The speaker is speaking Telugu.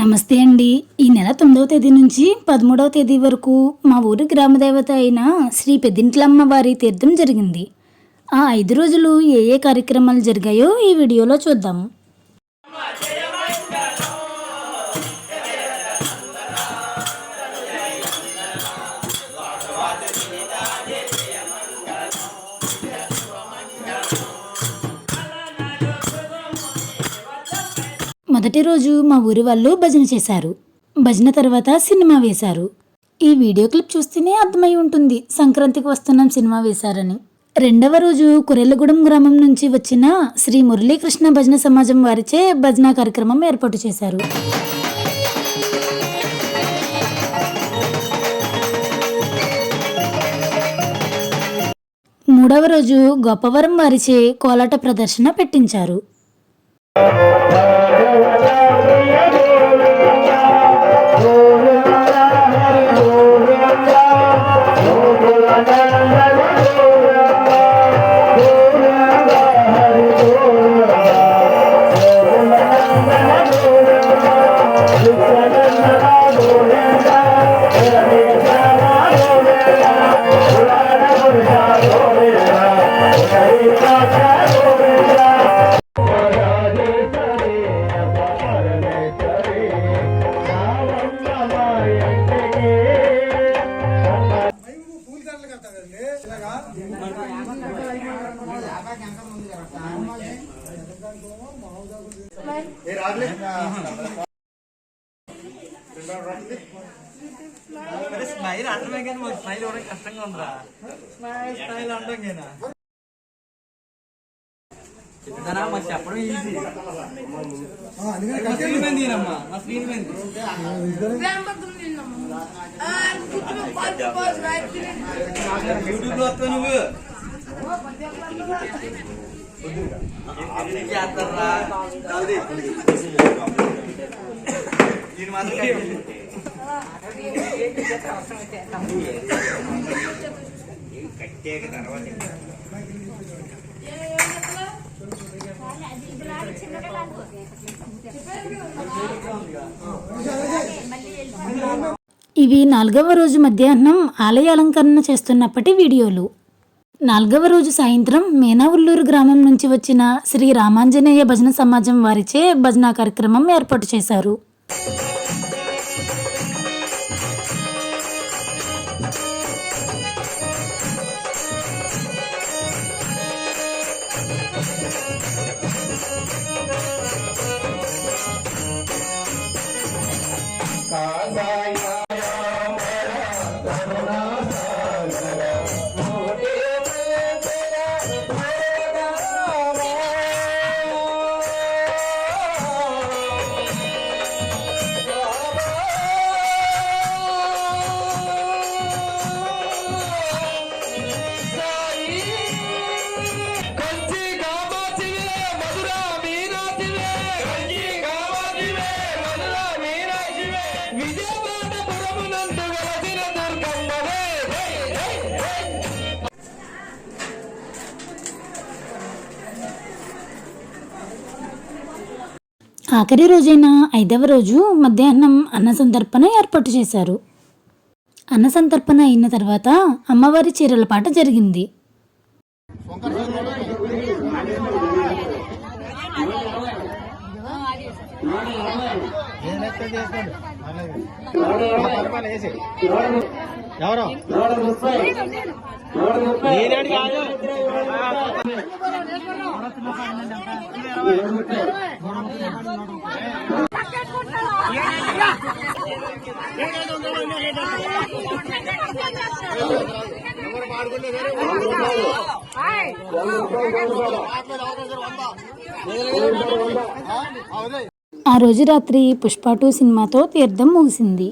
నమస్తే అండి. ఈ నెల తొమ్మిదవ తేదీ నుంచి పదమూడవ తేదీ వరకు మా ఊరి గ్రామదేవత అయిన శ్రీ పెద్దింట్లమ్మ వారి తీర్థం జరిగింది. ఆ ఐదు రోజులు ఏ ఏ కార్యక్రమాలు జరిగాయో ఈ వీడియోలో చూద్దాం. మొదటి రోజు మా ఊరి వాళ్ళు భజన చేశారు. భజన తర్వాత సినిమా వేశారు. ఈ వీడియో క్లిప్ చూస్తేనే అర్థమై ఉంటుంది సంక్రాంతికి వస్తున్నాం సినిమా వేశారని. రెండవ రోజు కురెల్లగూడెం గ్రామం నుంచి వచ్చిన శ్రీ మురళీకృష్ణ భజన సమాజం వారిచే భజన కార్యక్రమం ఏర్పాటు చేశారు. మూడవ రోజు గొప్పవరం వారిచే కోలాట ప్రదర్శన పెట్టించారు. స్మైల్ అంటమే కానీ మాకు స్మైల్ ఇవ్వడం కష్టంగా ఉందిరా. స్మైల్ స్మైల్ అంటాం కానీ చెప్తారా మాకు చెప్పడం ఈజీ స్క్రీన్ మీద తీయనమ్మా మా స్క్రీన్ మీద. యూట్యూబ్లో వస్తావు నువ్వు. దీని మాత్రం ఇవి నాలుగవ రోజు మధ్యాహ్నం ఆలయ అలంకరణ చేస్తున్నప్పటి వీడియోలు. నాలుగవ రోజు సాయంత్రం మేనావుల్లూరు గ్రామం నుంచి వచ్చిన శ్రీ రామాంజనేయ భజన సమాజం వారిచే భజన కార్యక్రమం ఏర్పాటు చేశారు Bye. ఆఖరి రోజైన ఐదవ రోజు మధ్యాహ్నం అన్న సంతర్పణ ఏర్పాటు చేశారు అన్న సంతర్పణ అయిన తర్వాత అమ్మవారి చీరల పాట జరిగింది ఎవరు నేనాడు కాదు ఆ రోజు రాత్రి పుష్ప టూ సినిమాతో తీర్థం ముగిసింది.